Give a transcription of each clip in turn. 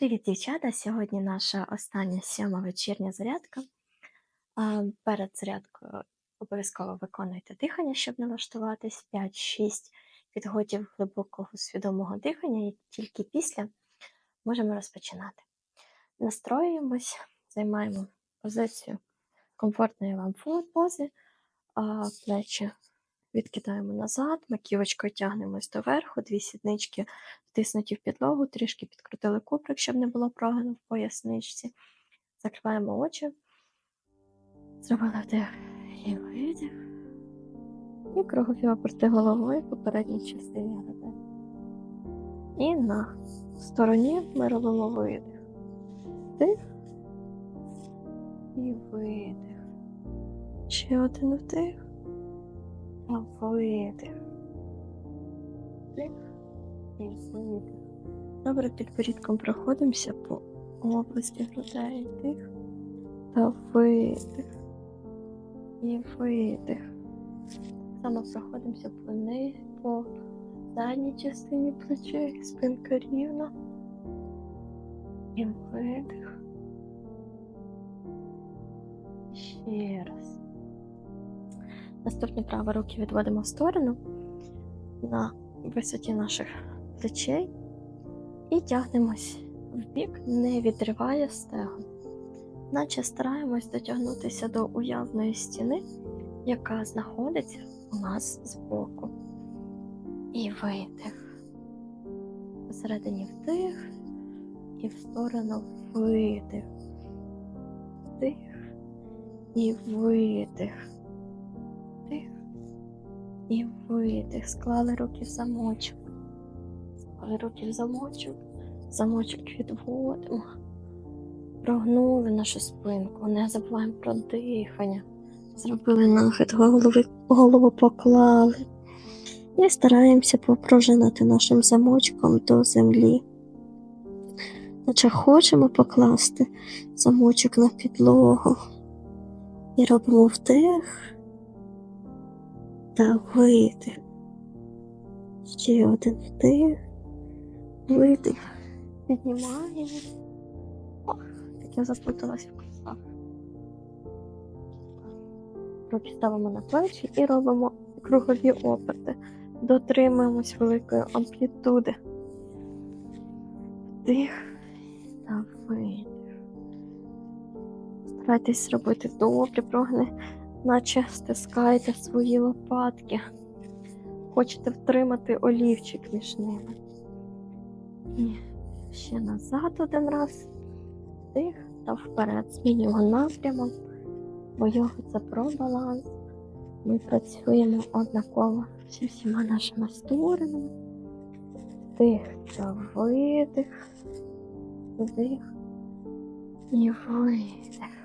Привіт, дівчата! Сьогодні наша остання сьома вечірня зарядка. Перед зарядкою обов'язково виконуйте дихання, щоб налаштуватись. 5-6 підходів глибокого свідомого дихання, і тільки після можемо розпочинати. Настроюємось, займаємо позицію комфортної вам пози, плечі відкидаємо назад, маківочкою тягнемось доверху, дві сіднички втиснуті в підлогу, трішки підкрутили куприк, щоб не було прогину в поясничці. Закриваємо очі, зробили вдих і видих. І кругові оберти головою по передній частині грудей. І на стороні ми робимо видих. Вдих і видих. Ще один вдих. Вдих і видих. Добре, підборідком проходимося по області грудей. Вдих та видих. І видих. Саме проходимося по неї, по задній частині плечей, спинка рівна. І видих. Ще раз. Наступні праві руки відводимо в сторону на висоті наших плечей і тягнемось в бік, не відриває стегон. Наче стараємось дотягнутися до уявної стіни, яка знаходиться у нас збоку. І видих. Посередині вдих і в сторону видих. Вдих і видих. Вдих і видих. Склали руки в замочок. Склали руки в замочок. Замочок відводимо. Прогнули нашу спинку. Не забуваємо про дихання. Зробили нахид голови, голову поклали. І стараємося попрожинати нашим замочком до землі. Наче хочемо покласти замочок на підлогу. І робимо вдих та видих. Ще один вдих, видих. Піднімаємо. Так я заплуталась в косах. Руки ставимо на плечі і робимо кругові оберти. Дотримуємось великої амплітуди. Вдих та видих. Старайтесь робити добрі прогни, наче стискаєте свої лопатки. Хочете втримати олівчик між ними. І ще назад один раз. Вдих та вперед. Змінюємо напрямок, бо йога це про баланс. Ми працюємо однаково зі всіма нашими сторонами. Вдих та видих. Вдих і видих.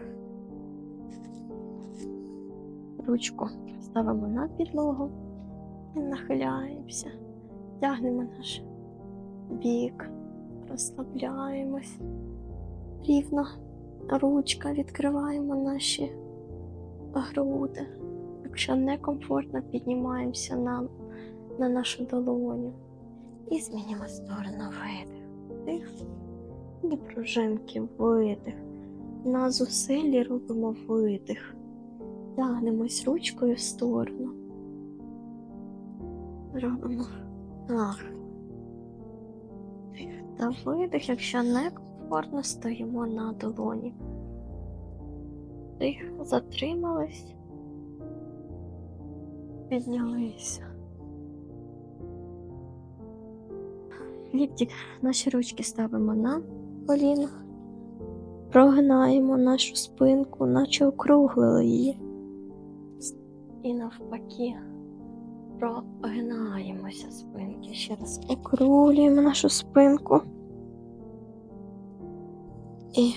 Ручку ставимо на підлогу і нахиляємося, тягнемо наш бік, розслабляємось. Рівно ручка, відкриваємо наші груди. Якщо некомфортно, піднімаємося на, на нашу долоню і змінюємо сторону видих. Вдих і пружинки, видих. На зусиллі робимо видих. Тягнемось ручкою в сторону. Робимо так. Та видих, якщо некомфортно, стоїмо на долоні. Дих, затримались, піднялися. Лікті наші ручки ставимо на коліна, прогинаємо нашу спинку, наче округлили її. І навпаки прогинаємося спинки. Ще раз округлюємо нашу спинку. І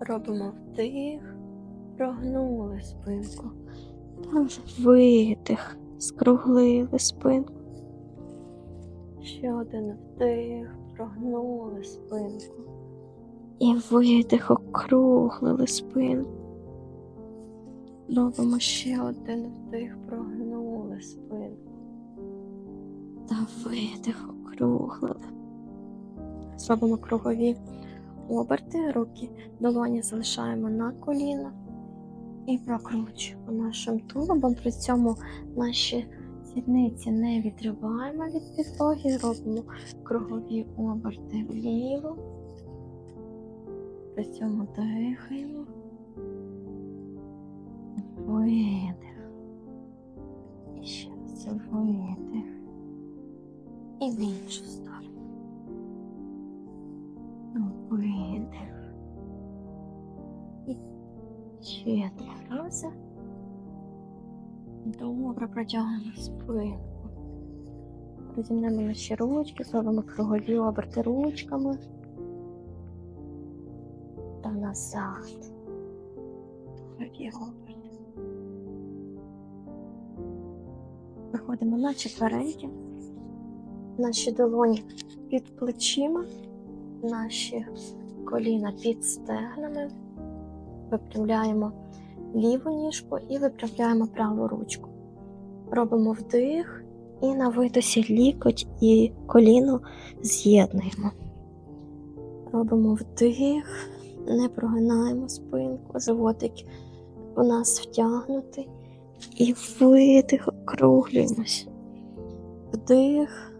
робимо вдих, прогнули спинку. Там видих, скруглили спинку. Ще один вдих, прогнули спинку. І видих, округлили спинку. Робимо ще один вдих, прогнули спинку. Та видих, округлили. Зробимо кругові оберти, руки долоні залишаємо на коліна і прокручуємо нашим тулубом. При цьому наші сідниці не відриваємо від підлоги, робимо кругові оберти вліво. При цьому дихаємо. Видих. І ще раз видих. І в іншу сторону. Видих. І ще три рази. Добре протягуємо спинку. Розімнемо наші ручки, зробимо кругові оберти ручками. Та назад. Кругові оберти. Виходимо на четвереньки. Наші долоні під плечима, наші коліна під стегнами. Випрямляємо ліву ніжку і виправляємо праву ручку. Робимо вдих і на видосі лікоть і коліно з'єднуємо. Робимо вдих, не прогинаємо спинку, животик у нас втягнутий. І видих, округлюємось. Вдих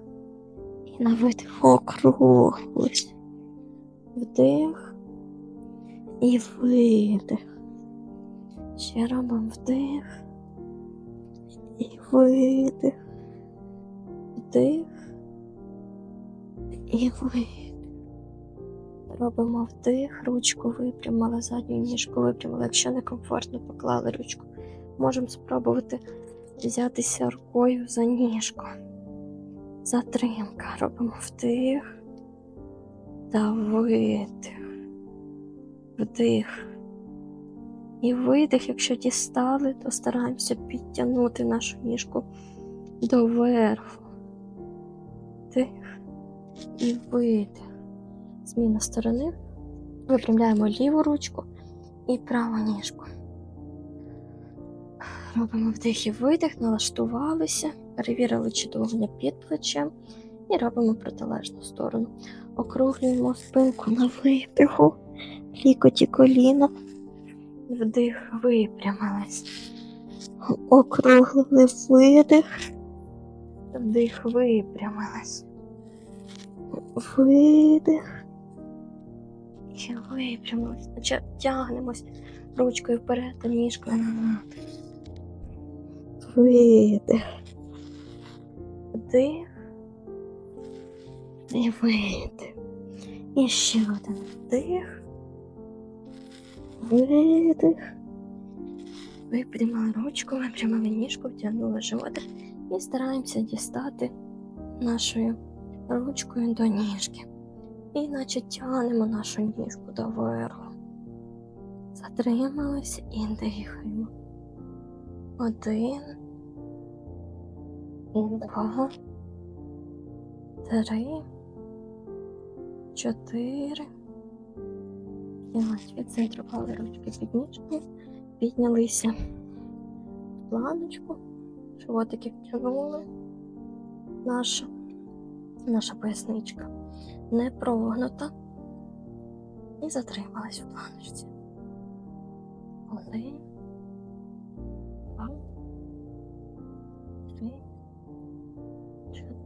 і на видих округлюємось. Вдих і видих. Ще робимо вдих і видих. Вдих і видих. Робимо вдих, ручку випрямили, задню ніжку випрямили. Якщо некомфортно, поклали ручку. Можемо спробувати взятися рукою за ніжку. Затримка. Робимо вдих та видих. Вдих. І видих, якщо дістали, то стараємося підтягнути нашу ніжку доверху. Вдих і видих. Зміна сторони. Випрямляємо ліву ручку і праву ніжку. Робимо вдих і видих, налаштувалися, перевірили, чи довгня під плечем, і робимо протилежну сторону. Округлюємо спинку на видиху, лікоті коліна. Вдих, випрямились. Округлили видих. Вдих, випрямились. Видих. І випрямились. Тягнемось ручкою вперед, а ніжкою назад. Видих. Вдих. І видих. І ще один вдих. Видих. Випрямили ручку, випрямили ніжку, втягнули животик і стараємося дістати нашою ручкою до ніжки. І наче тягнемо нашу ніжку доверху. Затрималися і дихаємо. Один. Два. Три. Чотири. П'ять. Відцентрували ручки під ніжкою. Піднялися в планочку. Животики втягнули. Наша, наша поясничка не прогнута. І затрималась в планочці. Один.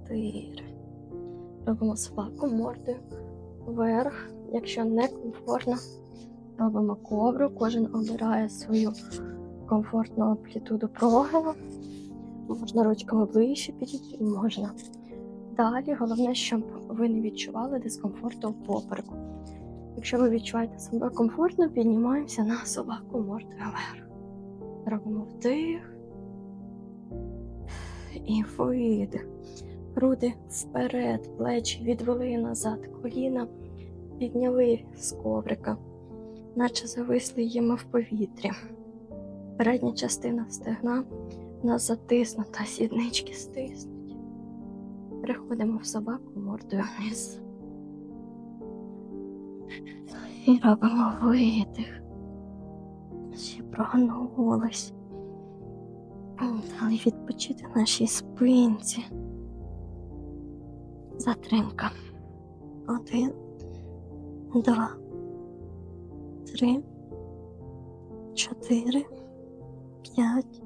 4. Робимо собаку мордою вверх. Якщо не комфортно, робимо ковру. Кожен обирає свою комфортну амплітуду прогину. Можна ручками ближче підійти, можна. Далі головне, щоб ви не відчували дискомфорту в попереку. Якщо ви відчуваєте себе комфортно, піднімаємося на собаку мордою вверх. Робимо вдих і видих. Груди вперед, плечі відвели назад, коліна підняли з коврика, наче зависли їми в повітрі. Передня частина стегна нас затиснута, сіднички стиснуть. Переходимо в собаку мордою вниз. І робимо видих. Ще прогнулись. Дали відпочити нашій спинці. Затримка. Один, два, три, чотири, п'ять.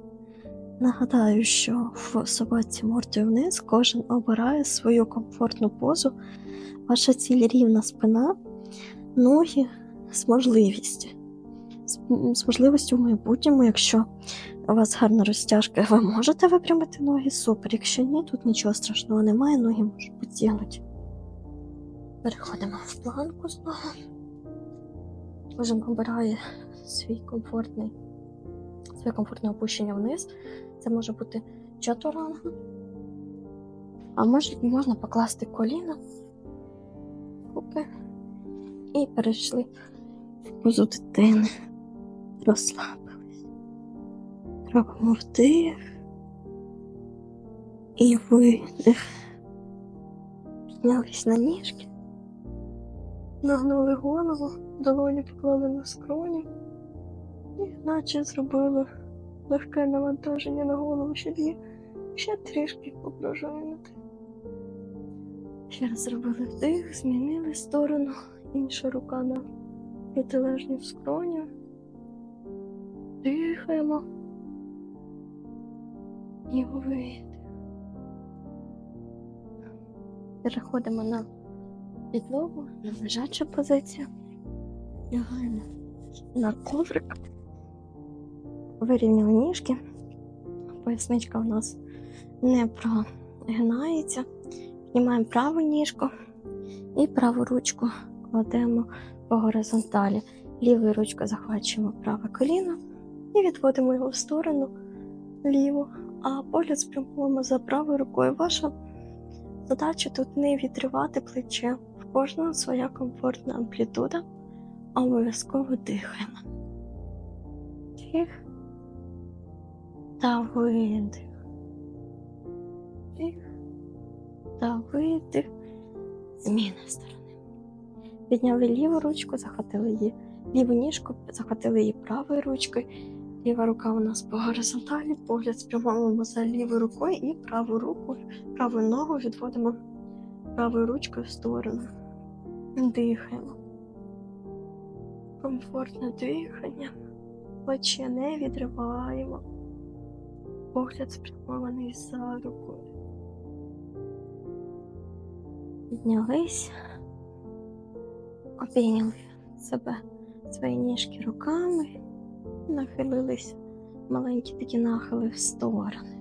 Нагадаю, що в собаці мордою вниз кожен обирає свою комфортну позу. Ваша ціль рівна спина, ноги з можливістю. З, можливістю в майбутньому, якщо у вас гарна розтяжка, ви можете випрямити ноги, супер. Якщо ні, тут нічого страшного немає, ноги можуть зігнуті. Переходимо в планку знову. Кожен обирає свій комфортний, своє комфортне опущення вниз. Це може бути чатуранга. А може, можна покласти коліна, руки і перейшли в позу дитини. Розслабились. Робимо вдих і видих. Піднялись на ніжки, нагнули голову, долоні поклали на скроні і наче зробили легке навантаження на голову, щоб її ще трішки попрожинити. Ще раз зробили вдих, змінили сторону, інша рука на протилежню скроню. Дихаємо. І видих. Переходимо на підлогу, на лежачу позицію. Лягаємо на коврик. Вирівняли ніжки. Поясничка у нас не прогинається. Піднімаємо праву ніжку і праву ручку кладемо по горизонталі. Лівою ручкою захвачуємо праве коліно і відводимо його в сторону ліву, а погляд спрямуємо за правою рукою. Ваша задача тут не відривати плече. В кожного своя комфортна амплітуда, а обов'язково дихаємо. Дих та видих. Дих та видих. Зміна сторони. Підняли ліву ручку, захватили її ліву ніжку, захватили її правою ручкою. Ліва рука у нас по горизонталі, погляд спрямовуємо за лівою рукою і праву руку, праву ногу відводимо правою ручкою в сторону. Дихаємо. Комфортне дихання. Плече не відриваємо. Погляд спрямований за рукою. Піднялись, обійняли себе свої ніжки руками, нахилились маленькі такі нахили в сторони.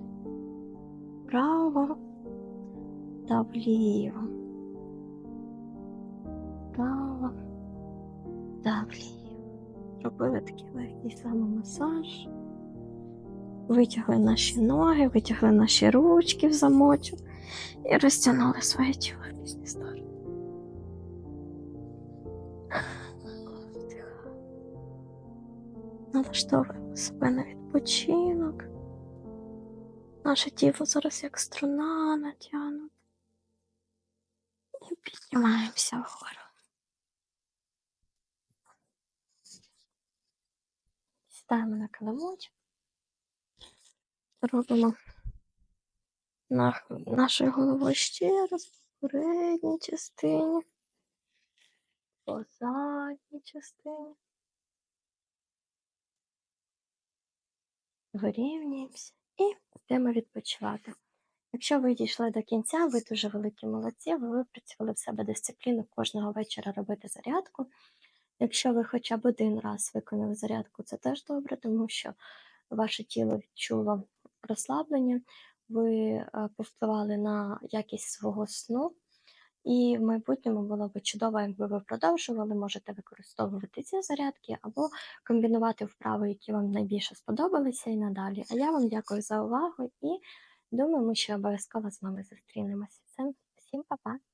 Вправо та вліво. Вправо та вліво. Робили такий легкий самомасаж. Витягли наші ноги, витягли наші ручки в замочок і розтягнули своє тіло в різні сторони. Налаштовуємо себе на відпочинок. Наше тіло зараз як струна натягнута. І піднімаємося вгору. Сідаємо на килимочок. Робимо на, нашою головою ще раз по передній частині, по задній частині. Вирівнюємося і йдемо відпочивати. Якщо ви дійшли до кінця, ви дуже великі молодці, ви випрацювали в себе дисципліну кожного вечора робити зарядку. Якщо ви хоча б один раз виконали зарядку, це теж добре, тому що ваше тіло відчуло розслаблення, ви е, повпливали на якість свого сну, і в майбутньому було б чудово, якби ви продовжували, можете використовувати ці зарядки або комбінувати вправи, які вам найбільше сподобалися і надалі. А я вам дякую за увагу і думаю, ще обов'язково з вами зустрінемося. Всім па-па!